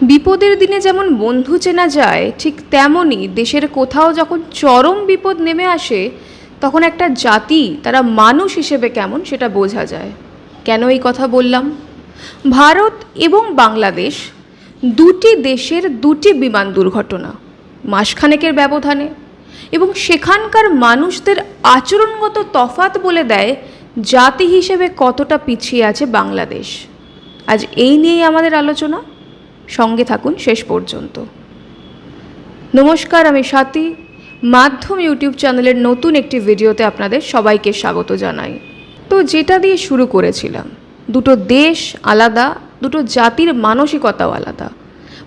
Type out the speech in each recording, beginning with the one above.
বিপদের দিনে যেমন বন্ধু চেনা যায়, ঠিক তেমনই দেশের কোথাও যখন চরম বিপদ নেমে আসে, তখন একটা জাতি তারা মানুষ হিসেবে কেমন সেটা বোঝা যায়। কেন এই কথা বললাম? ভারত এবং বাংলাদেশ দুটি দেশের দুটি বিমান দুর্ঘটনা, মাসখানেকের ব্যবধানে এবং সেখানকার মানুষদের আচরণগত তফাত বলে দেয় জাতি হিসেবে কতটা পিছিয়ে আছে বাংলাদেশ। আজ এই নিয়েই আমাদের আলোচনা। সঙ্গে থাকুন শেষ পর্যন্ত। নমস্কার, আমি স্বাতী। মাধ্যম ইউটিউব চ্যানেলের নতুন একটি ভিডিওতে আপনাদের সবাইকে স্বাগত জানাই। তো যেটা দিয়ে শুরু করেছিলাম, দুটো দেশ আলাদা, দুটো জাতির মানসিকতাও আলাদা।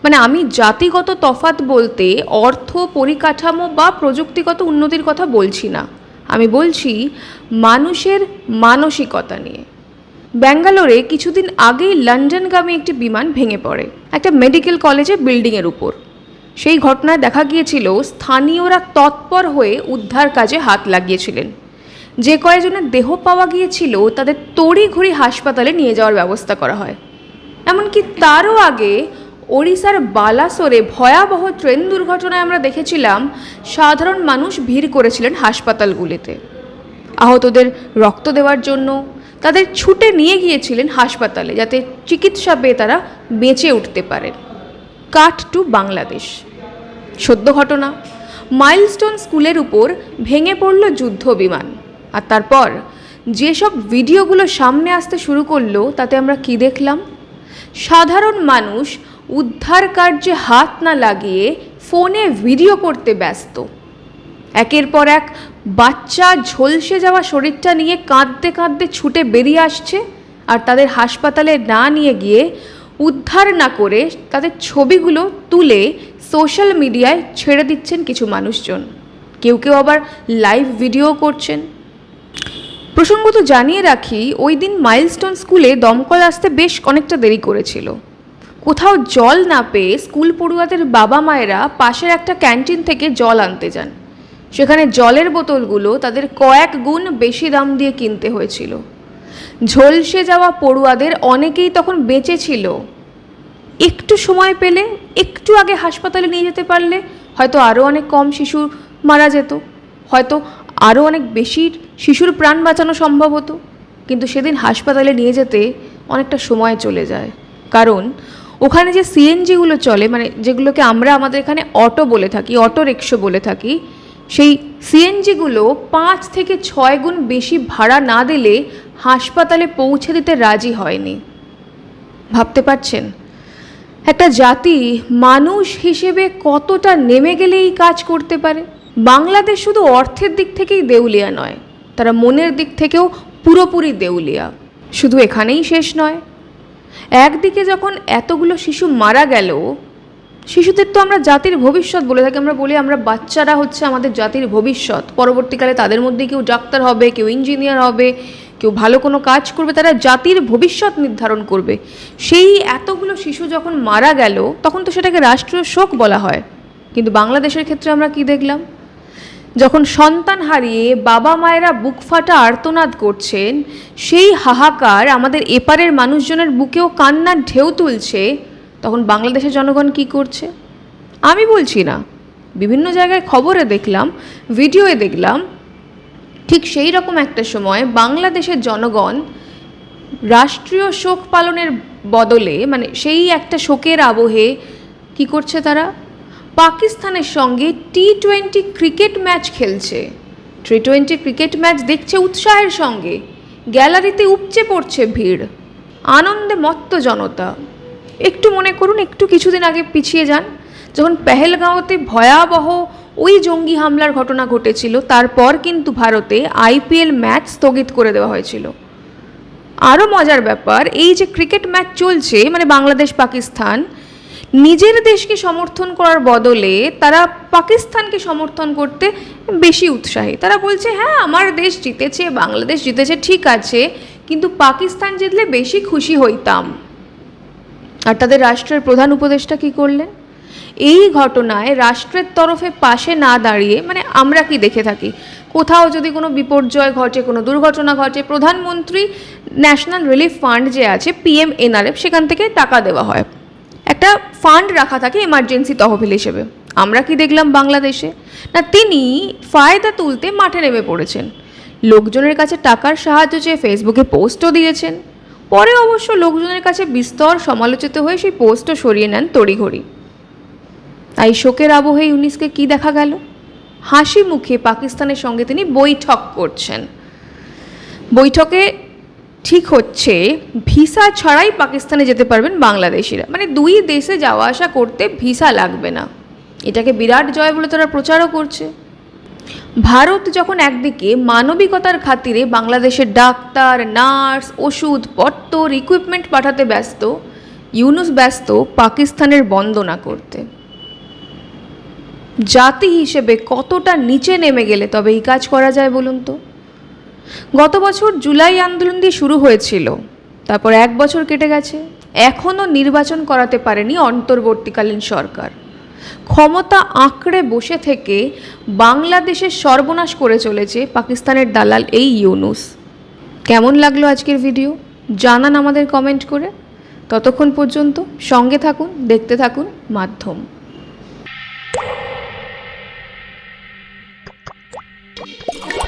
মানে আমি জাতিগত তফাত বলতে অর্থ, পরিকাঠামো বা প্রযুক্তিগত উন্নতির কথা বলছি না। আমি বলছি মানুষের মানসিকতা নিয়ে। ব্যাঙ্গালোরে কিছুদিন আগেই লন্ডনগামী একটি বিমান ভেঙে পড়ে, একটা মেডিকেল কলেজে বিল্ডিংয়ের উপর। সেই ঘটনায় দেখা গিয়েছিল স্থানীয়রা তৎপর হয়ে উদ্ধার কাজে হাত লাগিয়েছিলেন। যে কয়েকজনের দেহ পাওয়া গিয়েছিল তাদের তড়িঘড়ি হাসপাতালে নিয়ে যাওয়ার ব্যবস্থা করা হয়। এমনকি তারও আগে ওড়িশার বালাসোরে ভয়াবহ ট্রেন দুর্ঘটনায় আমরা দেখেছিলাম, সাধারণ মানুষ ভিড় করেছিলেন হাসপাতালগুলিতে। আহতদের রক্ত দেওয়ার জন্য তাদের ছুটে নিয়ে গিয়েছিলেন হাসপাতালে যাতে চিকিৎসা পেয়ে তারা বেঁচে উঠতে পারেন। Cut to Bangladesh. সদ্য ঘটনা। মাইলস্টোন স্কুলের উপর ভেঙে পড়ল যুদ্ধ বিমান। আর তারপর যেসব ভিডিওগুলো সামনে আসতে শুরু করল, তাতে আমরা কি দেখলাম? সাধারণ মানুষ উদ্ধার কার্যে হাত না লাগিয়ে ফোনে ভিডিও করতে ব্যস্ত। একের পর এক বাচ্চা ঝলসে যাওয়া শরীরটা নিয়ে কাঁদতে কাঁদতে ছুটে বেরিয়ে আসছে আর তাদের হাসপাতালে না নিয়ে গিয়ে উদ্ধার না করে তাদের ছবিগুলো তুলে সোশ্যাল মিডিয়ায় ছেড়ে দিচ্ছেন কিছু মানুষজন। কেউ কেউ আবার লাইভ ভিডিও করছেন। প্রসঙ্গত জানিয়ে রাখি, ওই দিন মাইলস্টোন স্কুলে দমকল আসতে বেশ অনেকটা দেরি করেছিল। কোথাও জল না পেয়ে স্কুল পড়ুয়াদের বাবা মায়েরা পাশের একটা ক্যান্টিন থেকে জল আনতে যান। সেখানে জলের বোতলগুলো তাদের কয়েক গুণ বেশি দাম দিয়ে কিনতে হয়েছিল। ঝলসে যাওয়া পড়ুয়াদের অনেকেই তখন বেঁচে ছিল। একটু সময় পেলে একটু আগে হাসপাতালে নিয়ে যেতে পারলে হয়তো আরও অনেক কম শিশু মারা যেত। হয়তো আরও অনেক বেশি শিশুর প্রাণ বাঁচানো সম্ভব হতো। কিন্তু সেদিন হাসপাতালে নিয়ে যেতে অনেকটা সময় চলে যায়। কারণ ওখানে যে সিএনজিগুলো চলে মানে যেগুলোকে আমরা আমাদের এখানে অটো বলে থাকি, অটো রিক্সো বলে থাকি সেই সিএনজিগুলো পাঁচ থেকে ছয় গুণ বেশি ভাড়া না দিলে হাসপাতালে পৌঁছে দিতে রাজি হয়নি। ভাবতে পারছেন? একটা জাতি মানুষ হিসেবে কতটা নেমে গেলেই কাজ করতে পারে? বাংলাদেশ শুধু অর্থের দিক থেকেই দেউলিয়া নয়, তারা মনের দিক থেকেও পুরোপুরি দেউলিয়া। শুধু এখানেই শেষ নয়। একদিকে যখন এতগুলো শিশু মারা গেল শিশুদের তো আমরা জাতির ভবিষ্যৎ বলে থাকি। আমরা বলি আমরা বাচ্চারা হচ্ছে আমাদের জাতির ভবিষ্যৎ। পরবর্তীকালে তাদের মধ্যে কেউ ডাক্তার হবে, কেউ ইঞ্জিনিয়ার হবে, কেউ ভালো কোনো কাজ করবে, তারা জাতির ভবিষ্যৎ নির্ধারণ করবে। সেই এতগুলো শিশু যখন মারা গেল, তখন তো সেটাকে রাষ্ট্রীয় শোক বলা হয়। কিন্তু বাংলাদেশের ক্ষেত্রে আমরা কি দেখলাম? যখন সন্তান হারিয়ে বাবা মায়েরা বুক ফাটা আর্তনাদ করছেন, সেই হাহাকার আমাদের এপারের মানুষজনের বুকেও কান্নার ঢেউ তুলছে তখন বাংলাদেশের জনগণ কি করছে? আমি বলছি না। বিভিন্ন জায়গায় খবরে দেখলাম, ভিডিওয়ে দেখলাম, ঠিক সেই রকম একটা সময় বাংলাদেশের জনগণ রাষ্ট্রীয় শোক পালনের বদলে মানে সেই একটা শোকের আবহে কি করছে তারা? পাকিস্তানের সঙ্গে টি টোয়েন্টি ক্রিকেট ম্যাচ খেলছে। টি টোয়েন্টি ক্রিকেট ম্যাচ দেখছে উৎসাহের সঙ্গে। গ্যালারিতে উপচে পড়ছে ভিড়। আনন্দে মত্ত জনতা। একটু মনে করুন, একটু কিছুদিন আগে পিছিয়ে যান, যখন পেহেলগাঁওতে ভয়াবহ ওই জঙ্গি হামলার ঘটনা ঘটেছিল, তারপর কিন্তু ভারতে আইপিএল ম্যাচ স্থগিত করে দেওয়া হয়েছিল। আরও মজার ব্যাপার, এই যে ক্রিকেট ম্যাচ চলছে মানে বাংলাদেশ পাকিস্তান, নিজের দেশকে সমর্থন করার বদলে তারা পাকিস্তানকে সমর্থন করতে বেশি উৎসাহী। তারা বলছে হ্যাঁ আমার দেশ জিতেছে, বাংলাদেশ জিতেছে, ঠিক আছে, কিন্তু পাকিস্তান জিতলে বেশি খুশি হইতাম। আর তাদের রাষ্ট্রের প্রধান উপদেষ্টা কি করলেন? এই ঘটনায় রাষ্ট্রের তরফে পাশে না দাঁড়িয়ে মানে আমরা কি দেখে থাকি? কোথাও যদি কোনো বিপর্যয় ঘটে, কোনো দুর্ঘটনা ঘটে, প্রধানমন্ত্রী ন্যাশনাল রিলিফ ফান্ড যে আছে, পিএম এনআরএফ, সেখান থেকে টাকা দেওয়া হয়। একটা ফান্ড রাখা থাকে এমার্জেন্সি তহবিল হিসেবে। আমরা কি দেখলাম বাংলাদেশে? না, তিনি ফায়দা তুলতে মাঠে নেমে পড়েছেন। লোকজনের কাছে টাকার সাহায্য চেয়ে ফেসবুকে পোস্টও দিয়েছেন। পরে অবশ্য লোকজনের কাছে বিস্তর সমালোচিত হয়ে সেই পোস্টও সরিয়ে নেন তড়িঘড়ি। তাই শোকের আবহে ইউনিসকে কি দেখা গেল? হাসি মুখে পাকিস্তানের সঙ্গে তিনি বৈঠক করছেন। বৈঠকে ঠিক হচ্ছে, ভিসা ছাড়াই পাকিস্তানে যেতে পারবেন বাংলাদেশিরা। মানে দুই দেশে যাওয়া আসা করতে ভিসা লাগবে না। এটাকে বিরাট জয় বলে তারা প্রচারও করছে। ভারত যখন একদিকে মানবিকতার খাতিরে বাংলাদেশের ডাক্তার, নার্স, ওষুধ পত্তর ইকুইপমেন্ট পাঠাতে ব্যস্ত, ইউনুস ব্যস্ত পাকিস্তানের বন্দনা করতে। জাতি হিসেবে কতটা নিচে নেমে গেলে তবে এই কাজ করা যায় বলুন তো? গত বছর জুলাই আন্দোলন দিয়ে শুরু হয়েছিল, তারপর এক বছর কেটে গেছে, এখনও নির্বাচন করাতে পারেনি অন্তর্বর্তীকালীন সরকার। ক্ষমতা আঁকড়ে বসে থেকে বাংলাদেশের সর্বনাশ করে চলেছে পাকিস্তানের দালাল এই ইউনুস। কেমন লাগল আজকের ভিডিও? জানান আমাদের কমেন্ট করে। ততক্ষণ পর্যন্ত সঙ্গে থাকুন, দেখতে থাকুন মাধ্যম। you